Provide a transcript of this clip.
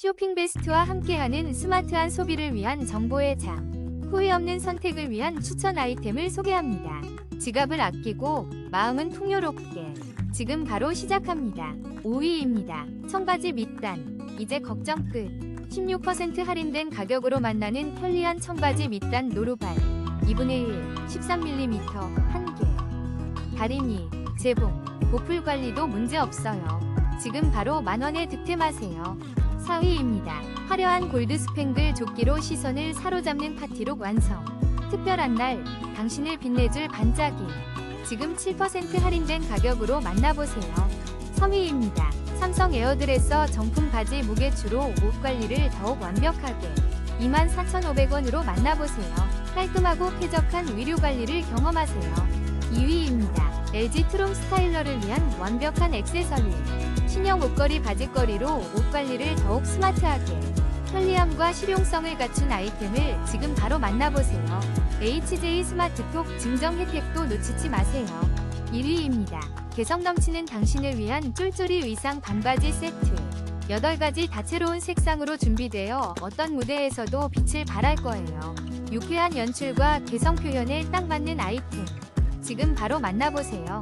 쇼핑 베스트와 함께하는 스마트한 소비를 위한 정보의 장. 후회 없는 선택을 위한 추천 아이템을 소개합니다. 지갑을 아끼고 마음은 풍요롭게. 지금 바로 시작합니다. 5위입니다. 청바지 밑단. 이제 걱정 끝. 16% 할인된 가격으로 만나는 편리한 청바지 밑단 노루발. 2분의 1, 13mm 1개. 다리미, 재봉, 보풀 관리도 문제 없어요. 지금 바로 만원에 득템하세요. 4위입니다. 화려한 골드 스팽글 조끼로 시선을 사로잡는 파티룩 완성. 특별한 날, 당신을 빛내줄 반짝이. 지금 7% 할인된 가격으로 만나보세요. 3위입니다. 삼성 에어드레서 정품 바지 무게추로 옷 관리를 더욱 완벽하게. 24,500원으로 만나보세요. 깔끔하고 쾌적한 의류 관리를 경험하세요. 2위입니다. LG 트롬 스타일러를 위한 완벽한 액세서리. 신형 옷걸이 바지걸이로 옷 관리를 더욱 스마트하게. 편리함과 실용성을 갖춘 아이템을 지금 바로 만나보세요. HJ 스마트톡 증정 혜택도 놓치지 마세요. 1위입니다. 개성 넘치는 당신을 위한 쫄쫄이 의상 반바지 세트. 8가지 다채로운 색상으로 준비되어 어떤 무대에서도 빛을 발할 거예요. 유쾌한 연출과 개성 표현에 딱 맞는 아이템. 지금 바로 만나보세요.